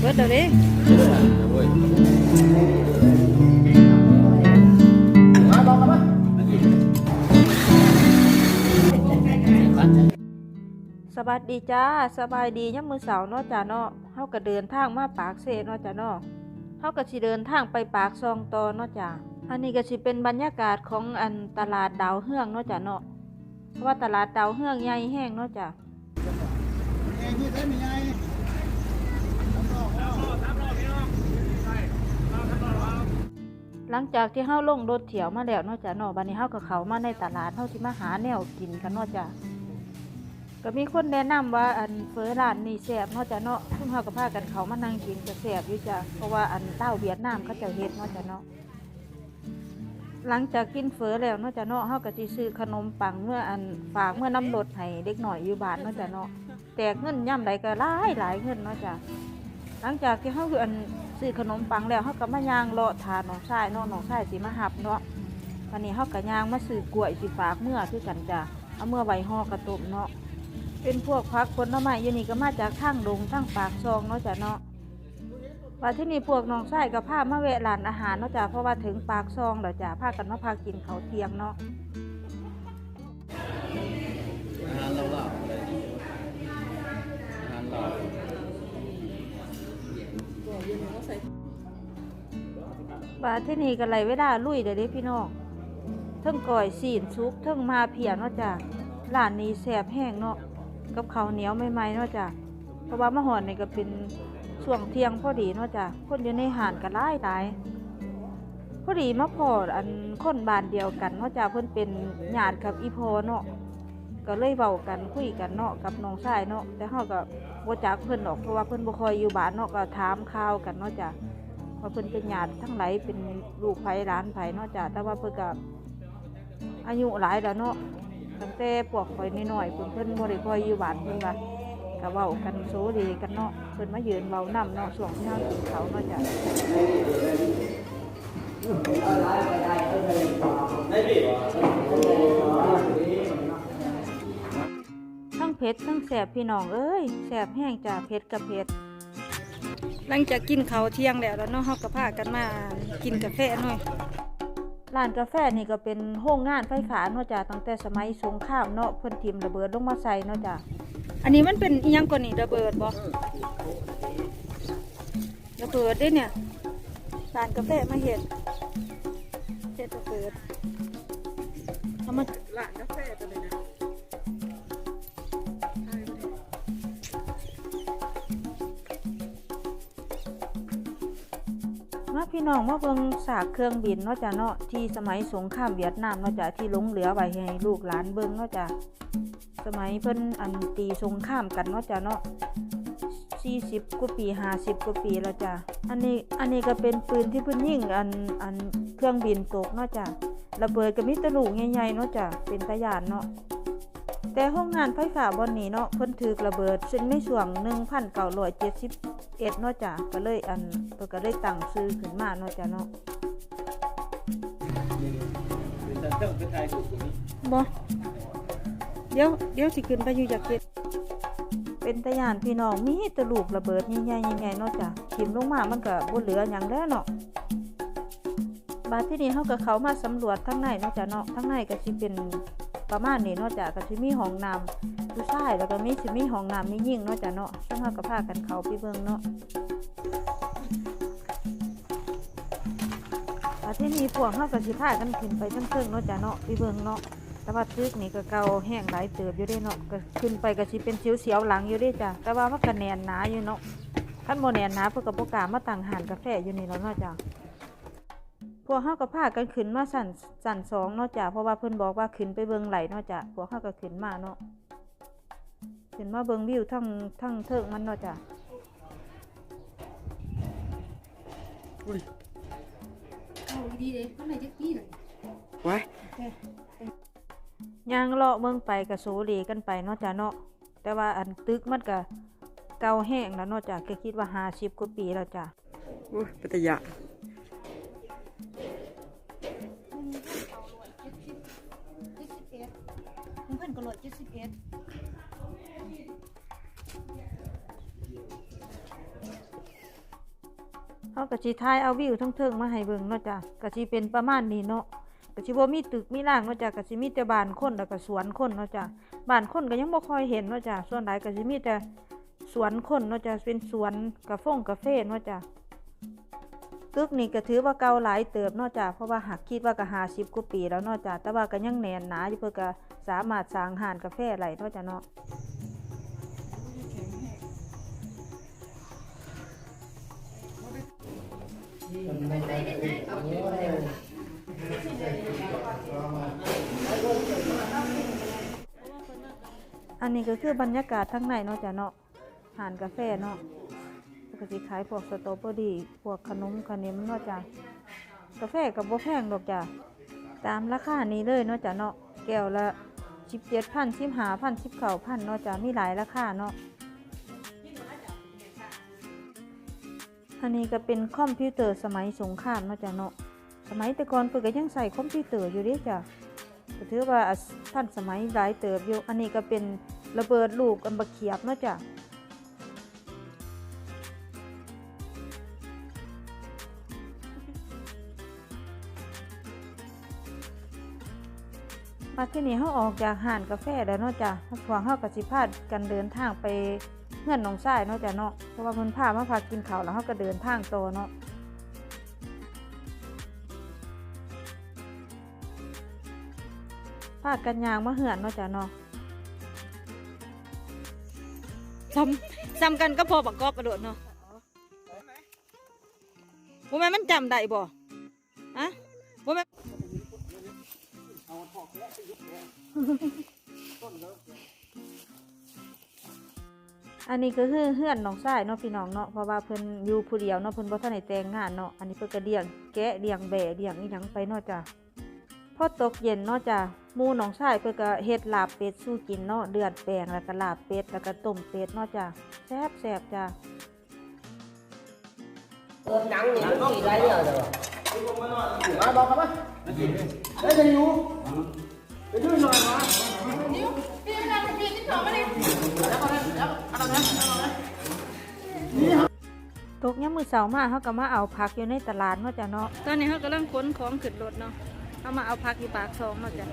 เบิดเดี๋ยวนี้สวัสดีจ้าสบายดียามมื้อเสาร์เนาะจ้าเนาะเฮาก็เดินทางมาปากเสเนาะจ้าเนาะเฮาก็สิเดินทางไปปากซองตอเนาะจ้าอันนี้ก็สิเป็นบรรยากาศของอันตลาดดาวเฮืองเนาะจ้าเนาะเพราะว่าตลาดดาวเฮืองใหญ่แห้งเนาะจ้า หลังจากที่เฮาลงรถเที่ยวมาแล้วนาะจ้ะเนาะบัดนี้เฮาก็เขามาในตลาดเฮาสิมาหาแนวกินกันนาะจ้ะก็มีคนแนะนำว่าอันเฟอร้านนี้แซ่บนาะจ้ะเนาะซึ่งเฮาก็พากันเขามานั่งกินก็แซ่บอยู่จ้ะเพราะว่าอันเต้าเวียดนามเขาจ้าเฮ็ดนาะจ้ะเนาะหลังจากกินเฟอแล้วนาะจ้ะเนาะเฮาก็สิซื้อขนมปังเมื่ออันฝากเมื่อน้ำรถให้เด็กหน่อยอยู่บ้านนาะจ้ะเนาะ แตกเงินย่ำใดก็หลายหลายเงินเนาะจ้ะหลังจากที่เขาคืออันซื้อขนมปังแล้วเขาก็มายางเลาะทานน้องชายเนาะน้องชายสิมาหับเนาะวันนี้เขาก็ยางมาซื้อกล้วยสิฝากเมื่อคือกันจ้ะเอาเมื่อไว้ห่อกระตุมเนาะเป็นพวกพักผลไม้ยูนี่ก็มาจากข้างดงทั้งปากซองเนาะจ้ะเนาะว่าที่นี่พวกน้องชายกับผ้ามาแวะร้านอาหารเนาะจ้ะเพราะว่าถึงปากซองแล้วจ้ะพากันมาพากินเขาเทียงเนาะ ว่าที่นี่ก็ไหลเวลาลุยเดี๋ยวนี้พี่น้องเทั้งก่อยสีนซุกเทั้งมาเพียเนาะจ้ะร้านนี้แสบแห้งเนาะกับข้าวเหนียวใหม่ๆเนาะจ้ะเพราะว่ามาหอนนี่ก็เป็นช่วงเที่ยงพอดีเนาะจ้ะคนอยู่ในห่านก็หลายหลายพอดีมาพออันคนบ้านเดียวกันเนาะจ้ะเพิ่นเป็นญาติกับอีพอเนาะก็เลยเว้ากันคุยกันเนาะกับน้องชายเนาะแต่เฮาก็บ่จักเพิ่นดอกเพราะว่าเพิ่นบ่ค่อยอยู่บ้านเนาะก็ถามข่าวกันเนาะจ้ะ ว่าเพิ่นเป็นญาติทั้งหลายเป็นลูกไผหลานไผเนาะจ้ะแต่ว่าเพิ่นก็อายุหลายแล้วเนาะตั้งแต่พวกข่อยน้อยๆเพิ่นเพิ่นบ่ได้ค่อยอยู่บ้านเพิ่นว่าก็เว้ากันโซเดกันเนาะเพิ่นมายืนเว้านํเนาะช่วงที่เฮากินเขาวเนาะจ้ะทั้งเผ็ดทั้งแสบพี่น้องเอ้ยแสบแห้งจ้ะเผ็ดกับเผ็ด หลังจากกินข้าวเที่ยงแล้วแล้วเนาะเฮาก็พากันมากินกาแฟหน่อยร้านกาแฟนี่ก็เป็นโรงงานไฟฟ้าเนาะจ้ะตั้งแต่สมัยสงครามเนาะเพิ่นทิ่มระเบิดลงมาใส่เนาะจ้ะอันนี้มันเป็นอีหยังก่อนนี่ระเบิดบ่ระเบิดด้เนี่ยร้านกาแฟมาเฮ็ดเฮ็ดระเบิดเอามาร้านกาแฟตัวนี้นะ พี่น้องมาเบิ่งสากเครื่องบินเนาะจ้ะเนาะที่สมัยสงครามเวียดนามเนาะจ้ะที่หลงเหลือไว้ให้ลูกหลานเบิ่งเนาะจ้ะสมัยเพิ่นอันตีสงครามกันเนาะจ้ะเนาะ40กว่าปี50กว่าปีแล้วจ้ะอันนี้อันนี้ก็เป็นปืนที่เพิ่นยิงอันอันเครื่องบินตกเนาะจ้ะระเบิดก็มีตะลูกใหญ่ๆเนาะจ้ะเป็นตะยานเนาะ แต่โรงงานไฟฟ้าบ่อนนี้เนาะเพิ่นถูกระเบิดซึ่งในช่วง1971เนาะจ้ะก็เลยอันเพิ่นก็เลยตั้งชื่อขึ้นมาเนาะจ้ะเนาะเป็นแต่เจ้าเป็นไทยถูกตรงนี้บ่เดี๋ยวเดี๋ยวสิขึ้นไปอยู่อยากเฮ็ดเป็นตะยานพี่น้องมีแตะลูกระเบิดใหญ่ๆใหญ่ๆเนาะจ้ะทิ่มลงมามันก็บ่เหลือหยังแล้วเนาะบาดที่นี้เฮาก็เข้ามาสำรวจข้างในเนาะจ้ะเนาะข้างในก็สิเป็น ประมาณนี้นาะจ้ะก็สิมีห้องน้ำผู้ชายแล้วก็มีสิมีห้องน้ำมีหญิงนาะจ้ะเนาะซึ่งเฮาก็พากันเข้าไปเบิ่งเนาะบาที่นี้พวกเฮาก็สิพากันขึ้นไปเทิงๆเนาะจ้ะเนาะไปเบิ่งเนาะแต่ว่าตึกนี่ก็เก่าแห้งหลายเติบอยู่ด้เนาะก็ขึ้นไปก็สิเป็นเสียวๆหลังอยู่ด้จ้ะแต่ว่ามันก็แนนหนาอยู่เนาะคันบ่แนนหนาเพิ่นก็บ่กามาตั้งหานกาแฟอยู่นี่แล้วเนาะจ้ะ พวกเฮาก็พากันขึ้นมาสั่นสั่นสองเนาะจ้ะเพราะว่าเพิ่นบอกว่าขึ้นไปเบิ่งไหลเนาะจ้ะพวกเฮาก็ขึ้นมาเนาะขึ้นมาเบิ่งวิวทั้งทั้งเทิงมันเนาะจ้ะเอาดีเลยข้างในจะกี้เลยไว้ย่างเลาะเบิ่งไปก็โซเลกันไปเนาะจ้ะเนาะแต่ว่าอันตึกมันก็เก่าแห้งแล้วเนาะจ้ะก็คิดว่า50กว่าปีแล้วจ้ะโอ้ยปัตยะ ดเจ็บเอ็ขากะชีทายเอาวิวทั้งเทิงมาให้เบิ่งเนาะจ้ะกะชีเป็นประมาณนี้เนาะกะชีบ่มีตึกมีร่างเนาะจ้ะกะชีมีแต่บ้านคนแล้วก็สวนคนเนาะจ้ะบ้านคนก็ยังบ่ค่อยเห็นเนาะจ้ะส่วนหลายกะชีมีแต่สวนคนเนาะจ้ะเป็นสวนกาแฟกาแฟเนาะจ้ะ ตึกนี่ก็ถือว่าเก่าหลายเติบนาะจ้ะเพราะว่าหากคิดว่าก็50กว่าปีแล้วนาะจ้ะแต่ว่าก็ยังแน่นหนาอยู่เพิ่นก็สามารถสร้างหานกาแฟไหลเนาะจ้ะเนาะอันนี้ก็คือบรรยากาศทั้งในเนาะจ้ะเนาะหานกาแฟเนาะ กติขายพวกสตรอเบอรี่พวกขนมขนมเนาะจ้ะกาแฟกับบ่แพงดอกจ้ะตามราคานี้เลยเนาะจ้ะเนาะแก้วละสิบเจ็ดพันสิบห้าพันสิบเก้าพันเนาะจ้ะมีหลายราคาเนาะอันนี้ก็เป็นคอมพิวเตอร์สมัยสงครามเนาะจ้ะเนาะสมัยแต่ก่อนเปิดก็ยังใส่คอมพิวเตอร์อยู่เดิจ้ะก็ถือว่าท่านสมัยหลายเติบอยู่อันนี้ก็เป็นระเบิดลูกอันบะเขียบเนาะจ้ะ มาที่นี่เขาออกจากห้านกาแฟแล้วเนาะจ้ะพวกเขากสิพาดกันเดินทางไปเงื่อนหนองทรายเนาะจ้ะเนาะ เพราะว่าเพิ่นพามาพากินข้าวแล้วเขาก็เดินทางต่อเนาะพากันยางมาเหือนเนาะจ้ะเนาะซ้ำซ้ำกันก็พอประกอบกระโดดเนาะบ่แม่นมันจำได้บ่ อันนี้ก็คือเฮือนน้องชายเนาะพี่น้องเนาะเพราะว่าเพิ่นอยู่ผู้เดียวเนาะเพิ่นบ่ทันได้แต่งงานเนาะอันนี้เพิ่นก็เลี้ยงแกะเลี้ยงแบะเลี้ยงอีหยังไปเนาะจ้ะพอตกเย็นเนาะจ้ะหมู่น้องชายเพิ่นก็เฮ็ดลาบเป็ดสู้กินเนาะเดือดแปลงแล้วก็ลาบเป็ดแล้วก็ต้มเป็ดเนาะจ้ะแซ่บแซ่บจ้ะ nắng thì nó chỉ lấy rồi rồi à bọc không á đấy thì ngu cái thứ này mà ตกยามมื้อเช้ามาเฮาก็มาเอาผักอยู่ในตลาดเนาะจ้ะเนาะ ตอนนี้เฮากำลังขนของขึ้นรถเนาะเฮามาเอาผักอยู่ปากซองเนาะจ้ะ